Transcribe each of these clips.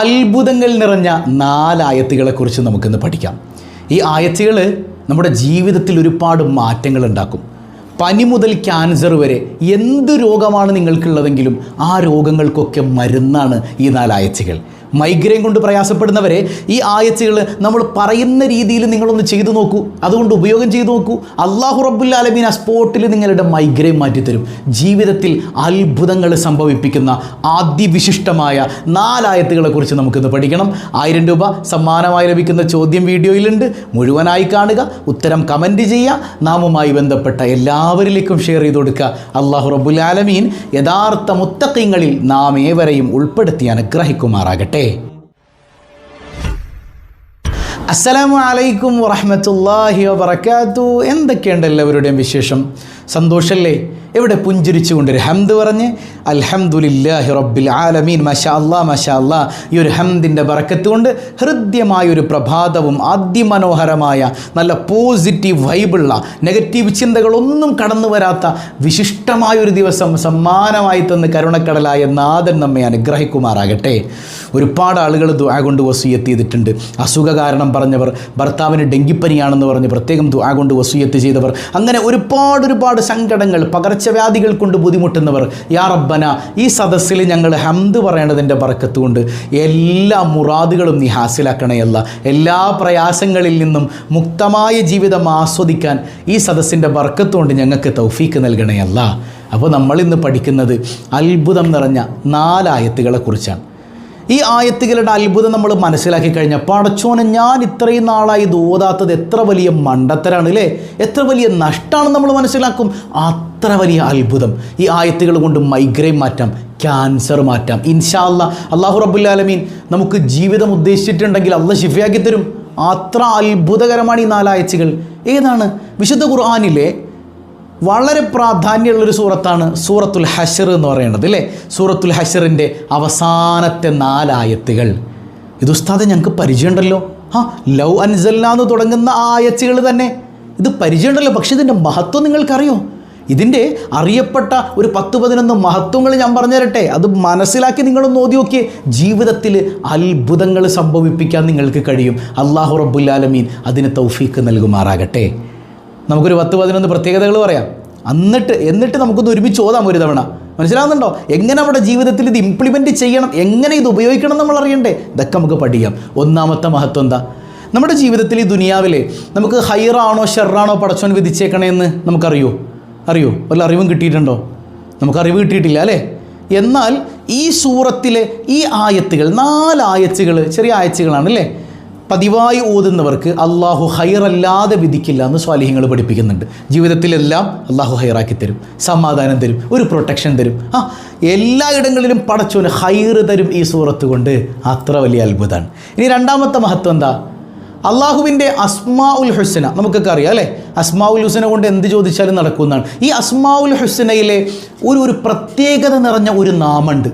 അത്ഭുതങ്ങൾ നിറഞ്ഞ നാലായത്തുകളെക്കുറിച്ച് നമുക്കിന്ന് പഠിക്കാം. ഈ ആയത്തുകൾ നമ്മുടെ ജീവിതത്തിൽ ഒരുപാട് മാറ്റങ്ങൾ ഉണ്ടാക്കും പനി മുതൽ ക്യാൻസർ വരെ എന്ത് രോഗമാണ് നിങ്ങൾക്കുള്ളതെങ്കിലും ആ രോഗങ്ങൾക്കൊക്കെ മരുന്നാണ് ഈ നാലായച്ചുകൾ മൈഗ്രെയിൻ കൊണ്ട് പ്രയാസപ്പെടുന്നവരെ ഈ ആയച്ചുകൾ നമ്മൾ പറയുന്ന രീതിയിൽ നിങ്ങളൊന്ന് ചെയ്തു നോക്കൂ. അതുകൊണ്ട് ഉപയോഗം ചെയ്തു നോക്കൂ. അള്ളാഹു റബ്ബുല്ലാലമീൻ ആ സ്പോട്ടിൽ നിങ്ങളുടെ മൈഗ്രെയിൻ മാറ്റിത്തരും. ജീവിതത്തിൽ അത്ഭുതങ്ങൾ സംഭവിപ്പിക്കുന്ന ആദ്യവിശിഷ്ടമായ നാലായത്തുകളെ കുറിച്ച് നമുക്കിന്ന് പഠിക്കണം. ആയിരം രൂപ സമ്മാനമായി ലഭിക്കുന്ന ചോദ്യം വീഡിയോയിലുണ്ട്. മുഴുവനായി കാണുക. ഉത്തരം കമന്റ് ചെയ്യുക. നാമുമായി ബന്ധപ്പെട്ട എല്ലാവരിലേക്കും ഷെയർ ചെയ്ത് കൊടുക്കുക. അള്ളാഹു റബ്ബുല്ലാലമീൻ യഥാർത്ഥ മുത്തക്കങ്ങളിൽ നാം ഏവരെയും ഉൾപ്പെടുത്തി അനുഗ്രഹിക്കുമാറാകട്ടെ. Oke. അസ്സലാമു അലൈക്കും വറഹമത്തല്ലാഹി വബർക്കാത്തു എന്തൊക്കെയുണ്ട് എല്ലാവരുടെയും വിശേഷം? സന്തോഷല്ലേ? എവിടെ പുഞ്ചിരിച്ചുകൊണ്ടൊരു ഹംദ് പറഞ്ഞ് അൽഹംദുലില്ലാഹി റബ്ബിൽ ആലമീൻ. മഷാ അല്ലാ മഷാ അല്ലാ ഈ ഒരു ഹംദിന്റെ ബറക്കത്ത് കൊണ്ട് ഹൃദ്യമായ ഒരു പ്രഭാതവും അതിമനോഹരമായ നല്ല പോസിറ്റീവ് വൈബുള്ള നെഗറ്റീവ് ചിന്തകളൊന്നും കടന്നു വരാത്ത വിശിഷ്ടമായൊരു ദിവസം സമ്മാനമായി തന്ന് കരുണക്കടലായ നാഥൻ നമ്മെ അനുഗ്രഹിക്കുമാറാകട്ടെ. ഒരുപാട് ആളുകൾ ദുആ കൊണ്ട് വസൂയെത്തിയതിട്ടുണ്ട് അസുഖ കാരണം പറഞ്ഞവർ ഭർത്താവിന് ഡെങ്കിപ്പനിയാണെന്ന് പറഞ്ഞ് പ്രത്യേകം ദുആ കൊണ്ട് വസൂയത്ത് ചെയ്തവർ അങ്ങനെ ഒരുപാട് ഒരുപാട് സങ്കടങ്ങൾ പകർച്ചവ്യാധികൾ കൊണ്ട് ബുദ്ധിമുട്ടുന്നവർ. യാ റബ്ബന ഈ സദസ്സിൽ ഞങ്ങൾ ഹംദ് പറയേണ്ടതിന്റെ ബർക്കത്ത് കൊണ്ട് എല്ലാ മുറാദുകളും നീ ഹാസിലാക്കണയല്ല എല്ലാ പ്രയാസങ്ങളിൽ നിന്നും മുക്തമായ ജീവിതം ആസ്വദിക്കാൻ ഈ സദസ്സിന്റെ ബർക്കത്ത് കൊണ്ട് ഞങ്ങൾക്ക് തൗഫീക്ക് നൽകണയല്ല അപ്പോൾ നമ്മളിന്ന് പഠിക്കുന്നത് അത്ഭുതം നിറഞ്ഞ നാലായത്തുകളെ കുറിച്ചാണ്. ഈ ആയത്തുകളുടെ അത്ഭുതം നമ്മൾ മനസ്സിലാക്കി കഴിഞ്ഞാൽ പടച്ചോനെ ഞാൻ ഇത്രയും നാളായി ഓതാത്തത് എത്ര വലിയ മണ്ടത്തരാണ് അല്ലേ എത്ര വലിയ നഷ്ടമാണെന്ന് നമ്മൾ മനസ്സിലാക്കും? അത്ര വലിയ അത്ഭുതം. ഈ ആയത്തുകൾ കൊണ്ട് മൈഗ്രെയിൻ മാറ്റാം ക്യാൻസർ മാറ്റാം. ഇൻഷാ അല്ല അള്ളാഹു റബുല്ലാലമീൻ നമുക്ക് ജീവിതം ഉദ്ദേശിച്ചിട്ടുണ്ടെങ്കിൽ അള്ള ഷിഫയാക്കി തരും. അത്ര അത്ഭുതകരമാണ് ഈ നാലാഴ്ചകൾ ഏതാണ്? വിശുദ്ധ ഖുർആാനിലെ വളരെ പ്രാധാന്യമുള്ളൊരു സൂറത്താണ് സൂറത്തുൽ ഹഷർ എന്ന് പറയുന്നത് അല്ലേ സൂറത്തുൽ ഹഷറിന്റെ അവസാനത്തെ നാലായത്തുകൾ. ഇത് ഉസ്താദ് ഞങ്ങൾക്ക് പരിചയമുണ്ടല്ലോ. ആ ലവ് അൻസല്ല എന്ന് തുടങ്ങുന്ന ആയത്തുകൾ തന്നെ. ഇത് പരിചയമുണ്ടല്ലോ പക്ഷേ ഇതിന്റെ മഹത്വം നിങ്ങൾക്കറിയോ? ഇതിന്റെ അറിയപ്പെട്ട ഒരു പത്ത് പതിനൊന്ന് മഹത്വങ്ങൾ ഞാൻ പറഞ്ഞു തരട്ടെ അത് മനസ്സിലാക്കി നിങ്ങളൊന്ന് ഓതി നോക്കിയേ. ജീവിതത്തിൽ അത്ഭുതങ്ങൾ സംഭവിപ്പിക്കാൻ നിങ്ങൾക്ക് കഴിയും. അള്ളാഹു റബ്ബുല്ലാലമീൻ അതിന് തൗഫീക്ക് നൽകുമാറാകട്ടെ. നമുക്കൊരു പത്ത് പതിനൊന്ന് പ്രത്യേകതകൾ പറയാം. എന്നിട്ട് എന്നിട്ട് നമുക്കൊന്ന് ഒരുമിച്ച് ഓതാം ഒരു തവണ. മനസ്സിലാവുന്നുണ്ടോ? എങ്ങനെ നമ്മുടെ ജീവിതത്തിൽ ഇത് ഇംപ്ലിമെന്റ് ചെയ്യണം? എങ്ങനെ ഇത് ഉപയോഗിക്കണം നമ്മൾ അറിയണ്ടേ? ഇതൊക്കെ നമുക്ക് പഠിക്കാം. ഒന്നാമത്തെ മഹത്വം എന്താ? നമ്മുടെ ജീവിതത്തിൽ ഈ ദുനിയാവിലെ നമുക്ക് ഹൈറാണോ ഷെറാണോ പടച്ചോൻ വിധിച്ചേക്കണേ എന്ന് നമുക്കറിയോ? അറിയോ? വല്ല അറിവും കിട്ടിയിട്ടുണ്ടോ? നമുക്ക് അറിവ് കിട്ടിയിട്ടില്ല അല്ലേ? എന്നാൽ ഈ സൂറത്തിലെ ഈ ആയത്തുകൾ നാല് ആയത്തുകൾ ചെറിയ ആയത്തുകളാണ് അല്ലേ പതിവായി ഓതുന്നവർക്ക് അള്ളാഹു ഹൈറല്ലാതെ വിധിക്കില്ല എന്ന് സ്വാലിഹ്യങ്ങൾ പഠിപ്പിക്കുന്നുണ്ട്. ജീവിതത്തിലെല്ലാം അള്ളാഹു ഹൈറാക്കി തരും സമാധാനം തരും ഒരു പ്രൊട്ടക്ഷൻ തരും. ആ എല്ലായിടങ്ങളിലും പടച്ചോന് ഹൈറ് തരും ഈ സൂറത്ത് കൊണ്ട് അത്ര വലിയ അത്ഭുതമാണ്. ഇനി രണ്ടാമത്തെ മഹത്വം എന്താ? അള്ളാഹുവിന്റെ അസ്മാ ഉൽ ഹുസന നമുക്കൊക്കെ അറിയാം അല്ലേ? അസ്മാ ഉൽ ഹുസന കൊണ്ട് എന്ത് ചോദിച്ചാലും നടക്കുന്നതാണ്. ഈ അസ്മാ ഉൽ ഹുസനയിലെ ഒരു ഒരു പ്രത്യേകത നിറഞ്ഞ ഒരു നാമുണ്ട്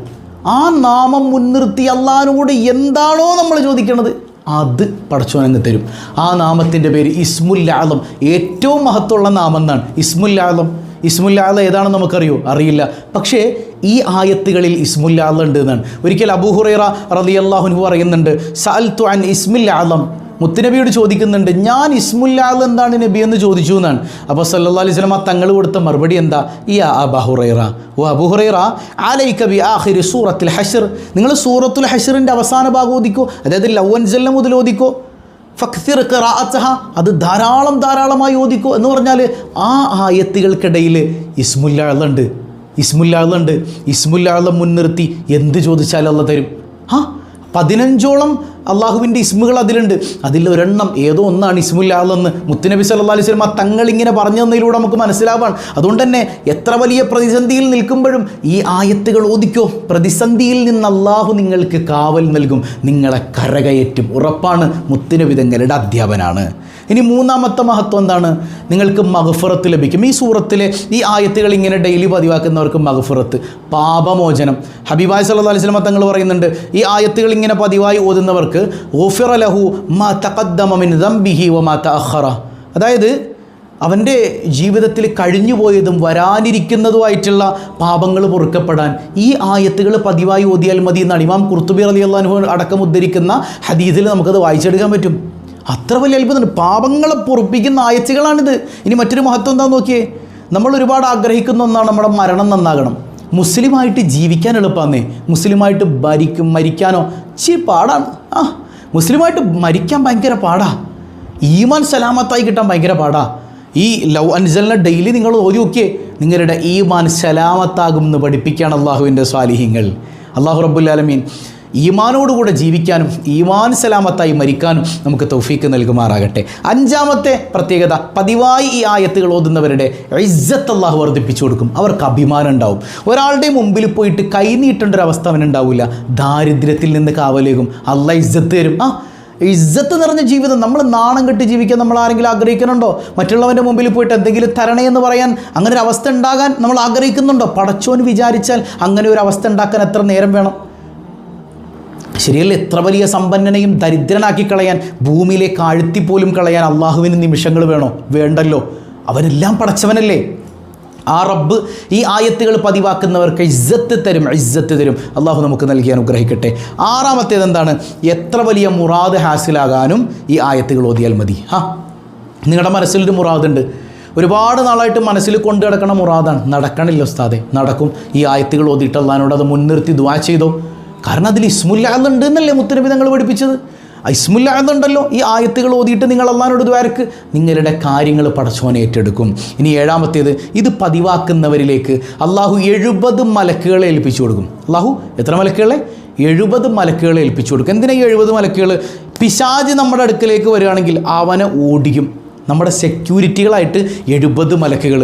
ആ നാമം മുൻനിർത്തി അള്ളാഹിനോട് എന്താണോ നമ്മൾ ചോദിക്കുന്നത് അത് പടച്ചോനങ്ങ് തരും. ആ നാമത്തിന്റെ പേര് ഇസ്മുല്ലാലം ഏറ്റവും മഹത്വമുള്ള നാമം എന്നാണ്. ഇസ്മുല്ലാലം ഇസ്മുല്ലാല ഏതാണെന്ന് നമുക്കറിയോ? അറിയില്ല. പക്ഷേ ഈ ആയത്തുകളിൽ ഇസ്മുല്ലാളം ഉണ്ട് എന്നാണ്. ഒരിക്കൽ അബൂഹുറൈറ റളിയല്ലാഹുൻഹു പറയുന്നുണ്ട് സഅൽതു അൻ ഇസ്മില്ലാളം മുത്തുനബിയോട് ചോദിക്കുന്നുണ്ട് ഞാൻ ഇസ്മുല്ലാൽ എന്താണ് നബി എന്ന് ചോദിച്ചു എന്നാണ്. അപ്പോൾ സല്ലാ അലൈഹി ആ തങ്ങൾ കൊടുത്ത മറുപടി എന്താ? ഈ അബഹുറൈറ ഓ അബുഹുറൈറ ആലൈ ബി ആഹിർ സൂറത്തുൽ ഹഷർ നിങ്ങൾ സൂറത്തുൽ ഹഷറിന്റെ അവസാന ഭാഗം ഓദിക്കോ അതായത് ലവൻ ജല്ല മുതൽ ഓദിക്കോ ഫക്തിർ ഖറാഅത്തഹ അത് ധാരാളം ധാരാളമായി ഓദിക്കോ എന്ന് പറഞ്ഞാൽ ആ ആയത്തുകൾക്കിടയിൽ ഇസ്മുല്ലാളുണ്ട് ഇസ്മുല്ലാളുണ്ട് ഇസ്മുല്ലാളം മുൻനിർത്തി എന്ത് ചോദിച്ചാലും അല്ല തരും. ആ പതിനഞ്ചോളം അള്ളാഹുവിന്റെ ഇസ്മുകൾ അതിലുണ്ട്. അതിൽ ഒരെണ്ണം ഏതോ ഒന്നാണ് ഇസ്മുല്ലാന്ന് മുത്തുനബി സല്ലാ അലൈഹി സ്വലമ ഇങ്ങനെ പറഞ്ഞു തന്നതിലൂടെ നമുക്ക് മനസ്സിലാവാണ്. അതുകൊണ്ട് തന്നെ എത്ര വലിയ പ്രതിസന്ധിയിൽ നിൽക്കുമ്പോഴും ഈ ആയത്തുകൾ ഓദിക്കോ പ്രതിസന്ധിയിൽ നിന്ന് അള്ളാഹു നിങ്ങൾക്ക് കാവൽ നൽകും. നിങ്ങളെ കരകയറ്റും. ഉറപ്പാണ് മുത്തുനബി തങ്ങളുടെ അധ്യാപനാണ്. ഇനി മൂന്നാമത്തെ മഹത്വം എന്താണ്? നിങ്ങൾക്ക് മഹഫുറത്ത് ലഭിക്കും. ഈ സൂറത്തിലെ ഈ ആയത്തുകൾ ഇങ്ങനെ ഡെയിലി പതിവാക്കുന്നവർക്ക് മഹഫുറത്ത് പാപമോചനം. ഹബീബായ് സല്ലല്ലാഹു അലൈഹി സ്വലമ തങ്ങൾ പറയുന്നുണ്ട് ഈ ആയത്തുകൾ ഇങ്ങനെ പതിവായി ഓതുന്നവർക്ക് ഓഫിറ ലഹു മാ തഖദ്ദമ മിൻ ദംബിഹി വ മാ തഅഖറ. അതായത് അവന്റെ ജീവിതത്തിൽ കഴിഞ്ഞുപോയതും വരാനിരിക്കുന്നതുമായിട്ടുള്ള പാപങ്ങൾ പൊറുക്കപ്പെടാൻ. ഈ ആയത്തുകൾ പതിവായി ഓതിയാൽ മതി എന്നാണ് ഇമാം കുർത്തുബി അലി അള്ളാഹു അടക്കം ഉദ്ധരിക്കുന്ന ഹദീസിൽ നമുക്കത് വായിച്ചെടുക്കാൻ പറ്റും. അത്ര വലിയ അത്ഭുതമുണ്ട് പാപങ്ങളെ പൊറുപ്പിക്കുന്ന ആയത്തുകളാണിത്. ഇനി മറ്റൊരു മഹത്വം എന്താണെന്ന് നോക്കിയേ? നമ്മൾ ഒരുപാട് ആഗ്രഹിക്കുന്ന ഒന്നാണ് നമ്മുടെ മരണം നന്നാകണം. മുസ്ലിമായിട്ട് ജീവിക്കാൻ എളുപ്പമാന്നേ മുസ്ലിമായിട്ട് ഭരിക്കും മരിക്കാനോ. ചി പാടാണ്. ആ മുസ്ലിമായിട്ട് മരിക്കാൻ ഭയങ്കര പാടാ. ഈമാൻ സലാമത്തായി കിട്ടാൻ ഭയങ്കര പാടാ. ഈ ലവ് അൻസലിനെ ഡെയിലി നിങ്ങൾ ഓതി നോക്കിയേ. നിങ്ങളുടെ ഈമാൻ സലാമത്താകും എന്ന് പഠിപ്പിക്കുകയാണ് അള്ളാഹുവിന്റെ സ്വാലിഹ്യങ്ങൾ അള്ളാഹു റബ്ബുല്ലാലമീൻ ഈമാനോടുകൂടെ ജീവിക്കാനും ഈമാൻ സലാമത്തായി മരിക്കാനും നമുക്ക് തൗഫീക്ക് നൽകുമാറാകട്ടെ. അഞ്ചാമത്തെ പ്രത്യേകത പതിവായി ഈ ആയത്തുകൾ ഓതുന്നവരുടെ ഇജ്ജത്ത് അള്ളാഹു വർദ്ധിപ്പിച്ചു കൊടുക്കും. അവർക്ക് അഭിമാനം ഉണ്ടാവും. ഒരാളുടെ മുമ്പിൽ പോയിട്ട് കൈ ഒരു അവസ്ഥ അവനുണ്ടാവില്ല. ദാരിദ്ര്യത്തിൽ നിന്ന് കാവലേകും. അല്ല ഇജ്ജത്ത് തരും. ആ ഇജ്ജത്ത് നിറഞ്ഞ ജീവിതം. നമ്മൾ നാണം കെട്ടി ജീവിക്കാൻ നമ്മൾ ആരെങ്കിലും ആഗ്രഹിക്കുന്നുണ്ടോ? മറ്റുള്ളവന്റെ മുമ്പിൽ പോയിട്ട് എന്തെങ്കിലും തരണേ എന്ന് പറയാൻ അങ്ങനെ ഒരു അവസ്ഥ ഉണ്ടാകാൻ നമ്മൾ ആഗ്രഹിക്കുന്നുണ്ടോ? പടച്ചോൻ വിചാരിച്ചാൽ അങ്ങനെ ഒരു അവസ്ഥ ഉണ്ടാക്കാൻ എത്ര നേരം വേണം? ശരിയല്ല എത്ര വലിയ സമ്പന്നനെയും ദരിദ്രനാക്കി കളയാൻ ഭൂമിയിലേക്ക് പോലും കളയാൻ അള്ളാഹുവിന് നിമിഷങ്ങൾ വേണോ? വേണ്ടല്ലോ. അവരെല്ലാം പടച്ചവനല്ലേ. ആ റബ്ബ് ഈ ആയത്തുകൾ പതിവാക്കുന്നവർക്ക് ഇജ്ജത്ത് തരും ഇജ്ജത്ത് തരും. അള്ളാഹു നമുക്ക് നൽകി അനുഗ്രഹിക്കട്ടെ. ആറാമത്തേത് എന്താണ്? എത്ര വലിയ മുറാദ് ഹാസിലാകാനും ഈ ആയത്തുകൾ ഓതിയാൽ മതി. ഹാ നിങ്ങളുടെ മനസ്സിലൊരു മുറാദുണ്ട് ഒരുപാട് നാളായിട്ട് മനസ്സിൽ കൊണ്ടു കിടക്കണ മുറാദാണ്. നടക്കണില്ല ഉസ്താദെ നടക്കും. ഈ ആയത്തുകൾ ഓതിയിട്ട് അള്ളഹാനോട് അത് മുൻനിർത്തി ദുവാ ചെയ്തോ? കാരണം അതിൽ ഇസ്മുല്ലാദുണ്ട് എന്നല്ലേ മുത്തനബി തങ്ങൾ പഠിപ്പിച്ചത്? ഇസ്മുല്ലാദുണ്ടല്ലോ ഈ ആയത്തുകൾ ഓതിയിട്ട് നിങ്ങൾ അള്ളഹാനോട് ദ്വാരക്ക് നിങ്ങളുടെ കാര്യങ്ങൾ പടച്ചോനെ ഏറ്റെടുക്കും. ഇനി ഏഴാമത്തേത് ഇത് പതിവാക്കുന്നവരിലേക്ക് അള്ളാഹു എഴുപത് മലക്കുകളെ ഏൽപ്പിച്ചു കൊടുക്കും. അള്ളാഹു എത്ര മലക്കുകളെ? എഴുപത് മലക്കുകളെ ഏൽപ്പിച്ചു കൊടുക്കും. എന്തിനാ ഈ എഴുപത് മലക്കുകൾ? പിശാജ് നമ്മുടെ അടുക്കലേക്ക് വരികയാണെങ്കിൽ അവനെ ഓടിക്കും. നമ്മുടെ സെക്യൂരിറ്റികളായിട്ട് എഴുപത് മലക്കുകൾ.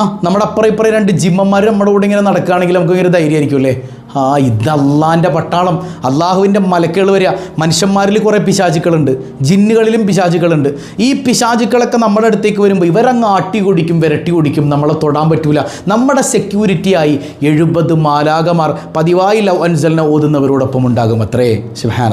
ആ നമ്മുടെ അപ്പുറം ഇപ്പുറം രണ്ട് ജിമ്മന്മാർ നമ്മുടെ കൂടെ ഇങ്ങനെ നടക്കുകയാണെങ്കിൽ നമുക്ക് ഇങ്ങനെ ധൈര്യമായിരിക്കും അല്ലേ? ആ ഇത് അള്ളാന്റെ പട്ടാളം. അള്ളാഹുവിന്റെ മലക്കുകൾ വരിക. മനുഷ്യന്മാരിൽ കുറേ പിശാചുക്കളുണ്ട്. ജിന്നുകളിലും പിശാചുക്കളുണ്ട്. ഈ പിശാചുക്കളൊക്കെ നമ്മുടെ അടുത്തേക്ക് വരുമ്പോൾ ഇവരങ്ങ് ആട്ടി കുടിക്കും വിരട്ടി കുടിക്കും. നമ്മളെ തൊടാൻ പറ്റൂല. നമ്മുടെ സെക്യൂരിറ്റിയായി എഴുപത് മാലാകമാർ പതിവായി ലവ് അൻസലിനെ ഓതുന്നവരോടൊപ്പം ഉണ്ടാകും അത്രേ.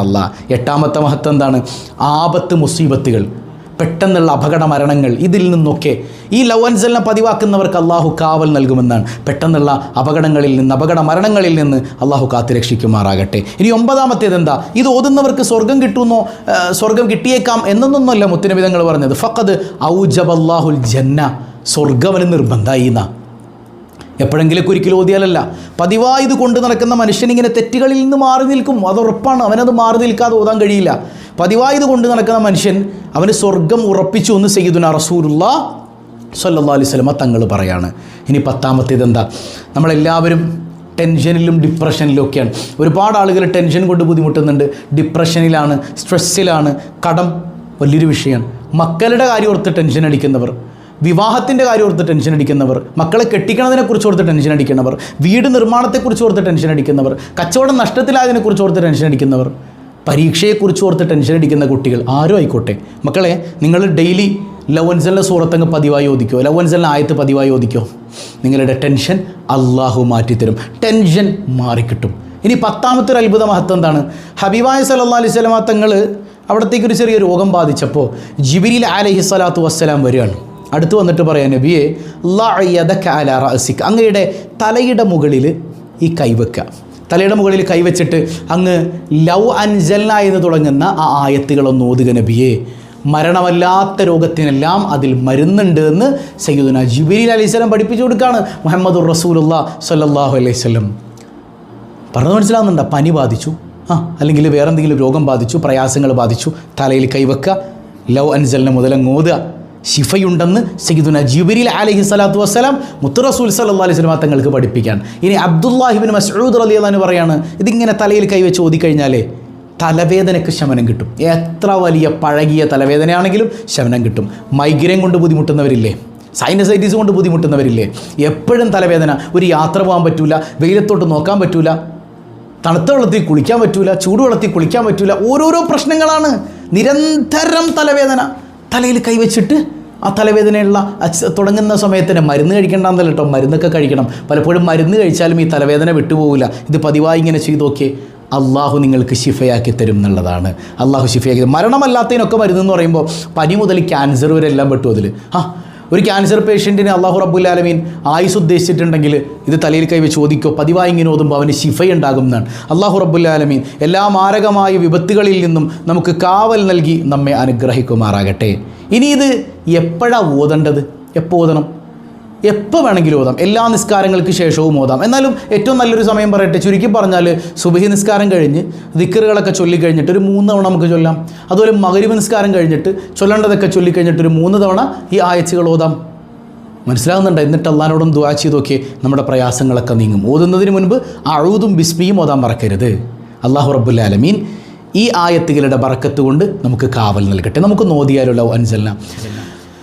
അള്ളാഹ് എട്ടാമത്തെ മഹത്വം എന്താണ്? ആപത്ത് മുസീബത്തുകൾ. പെട്ടെന്നുള്ള അപകട മരണങ്ങൾ ഇതിൽ നിന്നൊക്കെ ഈ ലവൻസലിനെ പതിവാക്കുന്നവർക്ക് അള്ളാഹു കാവൽ നൽകുമെന്നാണ്. പെട്ടെന്നുള്ള അപകടങ്ങളിൽ നിന്ന് അപകട മരണങ്ങളിൽ നിന്ന് അള്ളാഹു കാത്തു രക്ഷിക്കുമാറാകട്ടെ. ഇനി ഒമ്പതാമത്തേത് എന്താ? ഇത് ഓതുന്നവർക്ക് സ്വർഗം കിട്ടുന്നോ ആ, സ്വർഗം കിട്ടിയേക്കാം എന്നൊന്നൊന്നുമല്ല മുത്തുനബിതങ്ങൾ പറഞ്ഞത്. ഫഖദ് ഔജബ് അള്ളാഹുൽ ജന്ന സ്വർഗവന് നിർബന്ധമായി എന്നാ എപ്പോഴെങ്കിലും ഒരിക്കലും ഓതിയാലല്ല. പതിവായി ഇത് കൊണ്ട് നടക്കുന്ന മനുഷ്യനിങ്ങനെ തെറ്റുകളിൽ നിന്ന് മാറി നിൽക്കും. അത് ഉറപ്പാണ്. അവനത് മാറി നിൽക്കാതെ ഓതാൻ കഴിയില്ല. പതിവായി ഇത് കൊണ്ട് നടക്കുന്ന മനുഷ്യൻ അവന് സ്വർഗം ഉറപ്പിച്ചു എന്ന് സയ്യിദുന റസൂലുള്ള സല്ലാ അലൈഹി സ്വലമ തങ്ങൾ പറയാണ്. ഇനി പത്താമത്തേത് എന്താ? നമ്മളെല്ലാവരും ടെൻഷനിലും ഡിപ്രഷനിലും ഒക്കെയാണ്. ഒരുപാട് ആളുകൾ ടെൻഷൻ കൊണ്ട് ബുദ്ധിമുട്ടുന്നുണ്ട്. ഡിപ്രഷനിലാണ് സ്ട്രെസ്സിലാണ് കടം വലിയൊരു വിഷയമാണ്. മക്കളുടെ കാര്യം ഓർത്ത് ടെൻഷൻ അടിക്കുന്നവർ വിവാഹത്തിന്റെ കാര്യം ഓർത്ത് ടെൻഷൻ അടിക്കുന്നവർ മക്കളെ കെട്ടിക്കണതിനെക്കുറിച്ച് ഓർത്ത് ടെൻഷൻ അടിക്കുന്നവർ വീട് നിർമ്മാണത്തെക്കുറിച്ച് ഓർത്ത് ടെൻഷൻ അടിക്കുന്നവർ കച്ചവടം നഷ്ടത്തിലായതിനെക്കുറിച്ച് ഓർത്ത് ടെൻഷൻ അടിക്കുന്നവർ പരീക്ഷയെക്കുറിച്ച് ഓർത്ത് ടെൻഷൻ അടിക്കുന്ന കുട്ടികൾ ആരും ആയിക്കോട്ടെ. മക്കളെ നിങ്ങൾ ഡെയിലി ലവൻസലിന്റെ സൂറത്തങ്ങ് പതിവായി ഓദിക്കോ? ലവൻസലിന്റെ ആയത്ത് പതിവായി ഓദിക്കോ? നിങ്ങളുടെ ടെൻഷൻ അള്ളാഹു മാറ്റിത്തരും. ടെൻഷൻ മാറിക്കിട്ടും. ഇനി പത്താമത്തെ ഒരു അത്ഭുത മഹത്വം എന്താണ്? ഹബീബായ സല്ലാ അലൈഹി സ്വലാ തങ്ങൾ അവിടത്തേക്ക് ഒരു ചെറിയ രോഗം ബാധിച്ചപ്പോൾ ജിബിരിൽ അലഹി സ്വലാത്തു വസ്സലാം വരികയാണ്. അടുത്ത് വന്നിട്ട് പറയാം നബിയെ റാസിക് അങ്ങയുടെ തലയുടെ മുകളിൽ ഈ കൈവെക്കുക തലയുടെ മുകളിൽ കൈവച്ചിട്ട് അങ്ങ് ലവ് അൻജല്ല എന്ന് തുടങ്ങുന്ന ആ ആയത്തുകളൊന്ന് ഓതുക നബിയെ. മരണമല്ലാത്ത രോഗത്തിനെല്ലാം അതിൽ മരുന്നുണ്ട് എന്ന് സയ്യിദുന ജുബിരി അലൈഹി സ്വലം പഠിപ്പിച്ചു കൊടുക്കുകയാണ് മുഹമ്മദ് റസൂലുള്ള സല്ലാഹു അലൈഹി സ്വലം പറഞ്ഞു മനസ്സിലാവുന്നുണ്ടോ? പനി ബാധിച്ചു. ആ അല്ലെങ്കിൽ വേറെന്തെങ്കിലും രോഗം ബാധിച്ചു പ്രയാസങ്ങൾ ബാധിച്ചു തലയിൽ കൈവെക്കുക ലവ് അൻസലിനെ മുതലങ്ങ് ഓതുക. ശിഫയുണ്ടെന്ന് സയ്യിദുന ജിബിരിൽ അലഹി സ്വലാത്തു വസ്സലാം മുത്തറസൂൽ സല്ലാ അലൈഹി സ്വലമ തങ്ങൾക്ക് പഠിപ്പിക്കാൻ. ഇനി അബ്ദുല്ലാഹിബിൻ മസ്ഊദ് അലി അള്ളഹാൻ പറയാണ് ഇതിങ്ങനെ തലയിൽ കൈവച്ച് ഓതിക്കഴിഞ്ഞാലേ തലവേദനയ്ക്ക് ശമനം കിട്ടും. എത്ര വലിയ പഴകിയ തലവേദനയാണെങ്കിലും ശമനം കിട്ടും. മൈഗ്രൈൻ കൊണ്ട് ബുദ്ധിമുട്ടുന്നവരില്ലേ? സൈനസൈറ്റീസ് കൊണ്ട് ബുദ്ധിമുട്ടുന്നവരില്ലേ? എപ്പോഴും തലവേദന. ഒരു യാത്ര പോകാൻ പറ്റൂല വെയിലത്തോട്ട് നോക്കാൻ പറ്റൂല തണുത്ത വെള്ളത്തിൽ കുളിക്കാൻ പറ്റൂല ചൂടുവെള്ളത്തിൽ കുളിക്കാൻ പറ്റൂല. ഓരോരോ പ്രശ്നങ്ങളാണ്. നിരന്തരം തലവേദന. തലയിൽ കൈവച്ചിട്ട് ആ തലവേദനയുള്ള തുടങ്ങുന്ന സമയത്ത് തന്നെ മരുന്ന് കഴിക്കേണ്ടെന്നല്ല കേട്ടോ മരുന്നൊക്കെ കഴിക്കണം. പലപ്പോഴും മരുന്ന് കഴിച്ചാലും ഈ തലവേദന വിട്ടുപോകില്ല ഇത് പതിവായി ഇങ്ങനെ ചെയ്ത് നോക്കിയേ അള്ളാഹു നിങ്ങൾക്ക് ശിഫയാക്കി തരും എന്നുള്ളതാണ്. അള്ളാഹു ശിഫയാക്കി തരും. മരണമല്ലാത്തതിനൊക്കെ മരുന്ന് എന്ന് പറയുമ്പോൾ പനി മുതൽ ക്യാൻസർ വരെ എല്ലാം പെട്ടു അതിൽ ആ ഒരു ക്യാൻസർ പേഷ്യന്റിന് അള്ളാഹു റബ്ബുല്ലാലമീൻ ആയുസ് ഉദ്ദേശിച്ചിട്ടുണ്ടെങ്കിൽ ഇത് തലയിൽ കൈ വെച്ച് ചോദിക്കോ പതിവായി ഇങ്ങനെ ഓതുമ്പോൾ അവന് ശിഫയുണ്ടാകും എന്നാണ്. അള്ളാഹു റബ്ബുല്ലാലമീൻ എല്ലാ മാരകമായ വിപത്തുകളിൽ നിന്നും നമുക്ക് കാവൽ നൽകി നമ്മെ അനുഗ്രഹിക്കുമാറാകട്ടെ. ഇനി ഇത് എപ്പോഴാണ് ഓതേണ്ടത്? എപ്പോൾ ഓതണം? എപ്പോൾ വേണമെങ്കിലും ഓതാം. എല്ലാ നിസ്കാരങ്ങൾക്ക് ശേഷവും ഓതാം. എന്നാലും ഏറ്റവും നല്ലൊരു സമയം പറയട്ടെ. ചുരുക്കി പറഞ്ഞാൽ സുബഹി നിസ്കാരം കഴിഞ്ഞ് ദിക്കറുകളൊക്കെ ചൊല്ലിക്കഴിഞ്ഞിട്ട് ഒരു മൂന്ന് തവണ നമുക്ക് ചൊല്ലാം. അതുപോലെ മകരിവ് നിസ്കാരം കഴിഞ്ഞിട്ട് ചൊല്ലേണ്ടതൊക്കെ ചൊല്ലിക്കഴിഞ്ഞിട്ട് ഒരു മൂന്ന് തവണ ഈ ആയച്ചുകൾ ഓതാം. മനസ്സിലാകുന്നുണ്ട്? എന്നിട്ട് അള്ളഹാനോടും ദുവാ ചെയ്തൊക്കെ നമ്മുടെ പ്രയാസങ്ങളൊക്കെ നീങ്ങും. ഓതുന്നതിന് മുൻപ് അഴുതും ബിസ്മിയും ഓതാൻ മറക്കരുത്. അള്ളാഹു റബ്ബുല്ലാലമീൻ ഈ ആയത്തുകളുടെ ബറക്കത്ത് കൊണ്ട് നമുക്ക് കാവൽ നൽകട്ടെ. നമുക്ക് നോദിയാലുള്ള അൻസല്ല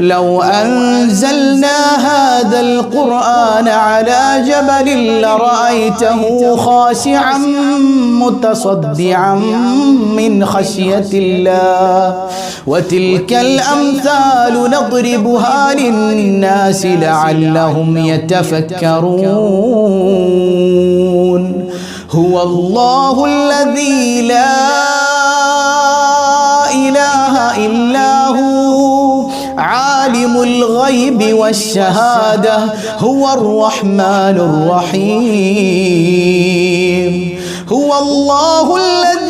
لو أنزلنا هذا القرآن على جبل لرأيته خاشعا متصدعا من خشية الله. وتلك الأمثال نضربها للناس لعلهم يتفكرون. هو الله الذي لا إله إلا هو. الغيب والشهادة هو الرحمن الرحيم. هو الله الذي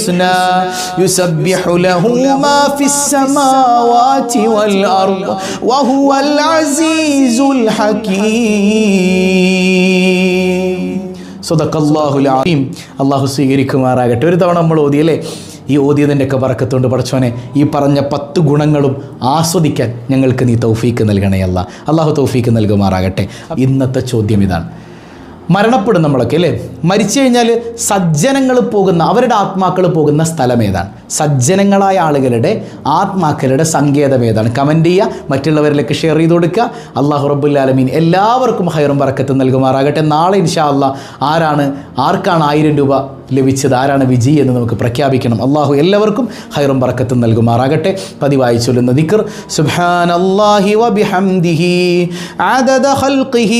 الحسنى يسبح له ما في السماوات والأرض وهو العزيز الحكيم സ്വതക്കല്ലാഹുൽ ആലീം അള്ളാഹു സ്വീകരിക്കുമാറാകട്ടെ ഒരു തവണ നമ്മൾ ഓതിയല്ലേ ഈ ഓതിയതിൻ്റെയൊക്കെ പറക്കത്തുകൊണ്ട് പഠിച്ചോനെ ഈ പറഞ്ഞ പത്ത് ഗുണങ്ങളും ആസ്വദിക്കാൻ ഞങ്ങൾക്ക് നീ തൗഫീക്ക് നൽകണേ അല്ല അള്ളാഹു തൗഫീക്ക് നൽകുമാറാകട്ടെ ഇന്നത്തെ ചോദ്യം ഇതാണ് മരണപ്പെടും നമ്മളൊക്കെ അല്ലേ മരിച്ചു കഴിഞ്ഞാൽ സജ്ജനങ്ങൾ പോകുന്ന അവരുടെ ആത്മാക്കൾ പോകുന്ന സ്ഥലം ഏതാണ്? സജ്ജനങ്ങളായ ആളുകളുടെ ആത്മാക്കളുടെ സങ്കേതം ഏതാണ്? കമന്റ് ചെയ്യുക. മറ്റുള്ളവരിലേക്ക് ഷെയർ ചെയ്ത് കൊടുക്കുക. അള്ളാഹു റബ്ബുല്ലാലമീൻ എല്ലാവർക്കും ഹൈറും വറക്കത്ത് നൽകുമാറാകട്ടെ. നാളെ ഇൻഷാ അല്ല ആരാണ് ആർക്കാണ് ആയിരം രൂപ ലഭിച്ചത്? ആരാണ് വിജയി എന്ന് നമുക്ക് പ്രഖ്യാപിക്കണം. അള്ളാഹു എല്ലാവർക്കും ഹൈറും വറക്കത്ത് നൽകുമാറാകട്ടെ. പതിവായി ചൊല്ലുന്ന ദിക്കർ സുബ്ഹാനല്ലാഹി വബിഹംദിഹി ഖൽഖിഹി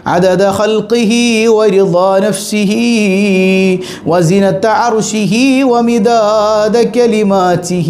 عدد خلقه ورضا نفسه وزنة عرشه ومداد كلماته.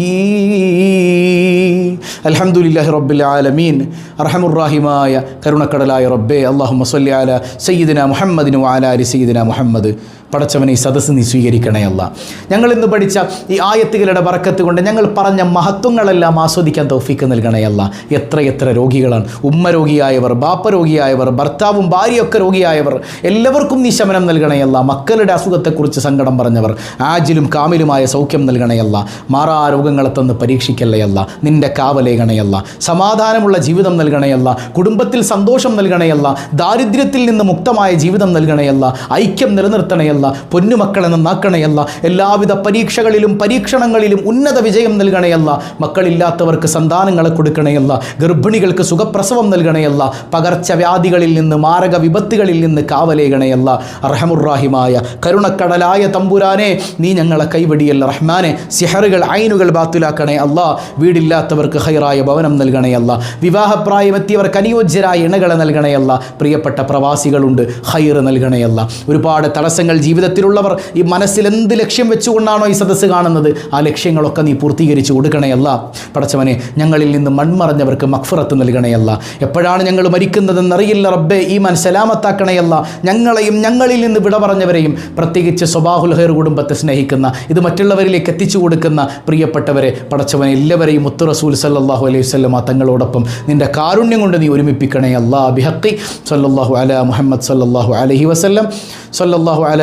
الحمد لله رب العالمين. رحم الراهيم آية كرنا كرلا يا ربي اللهم صل على سيدنا محمد وعلى آل سيدنا محمد പടച്ചവനെ ഈ സദസ്സ് നീ സ്വീകരിക്കണേ അല്ല. ഞങ്ങൾ ഇന്ന് പഠിച്ച ഈ ആയത്തുകളുടെ വറക്കത്ത് കൊണ്ട് ഞങ്ങൾ പറഞ്ഞ മഹത്വങ്ങളെല്ലാം ആസ്വദിക്കാൻ തൗഫീക്ക് നൽകണേ അല്ല. എത്ര എത്ര രോഗികളാണ്. ഉമ്മ രോഗിയായവർ ബാപ്പ രോഗിയായവർ ഭർത്താവും ഭാര്യയൊക്കെ രോഗിയായവർ എല്ലാവർക്കും നീ ശമനം നൽകണയല്ല മക്കളുടെ അസുഖത്തെക്കുറിച്ച് സങ്കടം പറഞ്ഞവർ ആജിലും കാമിലുമായ സൗഖ്യം നൽകണയല്ല മാറാ രോഗങ്ങളെ തന്ന് പരീക്ഷിക്കല്ലയല്ല നിന്റെ കാവലേകണയല്ല സമാധാനമുള്ള ജീവിതം നൽകണയല്ല കുടുംബത്തിൽ സന്തോഷം നൽകണയല്ല ദാരിദ്ര്യത്തിൽ നിന്ന് മുക്തമായ ജീവിതം നൽകണയല്ല ഐക്യം നിലനിർത്തണയല്ല പൊന്നുമക്കളെ നന്നാക്കണയല്ല എല്ലാവിധ പരീക്ഷകളിലും പരീക്ഷണങ്ങളിലും ഉന്നത വിജയം നൽകണയല്ല. മക്കളില്ലാത്തവർക്ക് സന്താനങ്ങളെ കൊടുക്കണയല്ല. ഗർഭിണികൾക്ക് സുഖപ്രസവം നൽകണയല്ല. പകർച്ചവ്യാധികളിൽ നിന്ന് മാരക വിപത്തുകളിൽ നിന്ന് കാവലേകണയല്ല. റഹമുറാഹിമായ കരുണക്കടലായ തമ്പുരാനെ നീ ഞങ്ങളെ കൈവടിയല്ല. റഹ്മാനെ സിഹറുകൾ ഐനുകൾ ബാത്തുലാക്കണേ അല്ല. വീടില്ലാത്തവർക്ക് ഹൈറായ ഭവനം നൽകണയല്ല. വിവാഹപ്രായമെത്തിയവർക്ക് അനുയോജ്യരായ ഇണകളെ നൽകണയല്ല. പ്രിയപ്പെട്ട പ്രവാസികളുണ്ട് ഹൈറ് നൽകണയല്ല. ഒരുപാട് തടസ്സങ്ങൾ ജീവിതത്തിലുള്ളവർ ഈ മനസ്സിൽ എന്ത് ലക്ഷ്യം വെച്ചുകൊണ്ടാണോ ഈ സദസ്സ് കാണുന്നത്? ആ ലക്ഷ്യങ്ങളൊക്കെ നീ പൂർത്തീകരിച്ചു കൊടുക്കണയല്ല. പടച്ചവനെ ഞങ്ങളിൽ നിന്ന് മൺമറഞ്ഞവർക്ക് മക്ഫറത്ത് നൽകണയല്ല. എപ്പോഴാണ് ഞങ്ങൾ മരിക്കുന്നതെന്നറിയില്ല റബ്ബെ ഈ മൻ സലാമത്താക്കണയല്ല. ഞങ്ങളെയും ഞങ്ങളിൽ നിന്ന് വിട പറഞ്ഞവരെയും പ്രത്യേകിച്ച് സ്വബാഹുൽ ഹെയർ കുടുംബത്തെ സ്നേഹിക്കുന്ന ഇത് മറ്റുള്ളവരിലേക്ക് എത്തിച്ചു കൊടുക്കുന്ന പ്രിയപ്പെട്ടവരെ പടച്ചവനെ എല്ലാവരെയും മുത്തു റസൂൽ സല്ലാഹു അലൈഹി വസ്ലമ തങ്ങളോടൊപ്പം നിന്റെ കാരുണ്യം കൊണ്ട് നീ ഒരുമിപ്പിക്കണേ അല്ലാ ബിഹക്കി സല്ലാഹു അല മുഹമ്മദ് സല്ലാഹു അലഹി വസല്ലം. സല്ലാഹു അല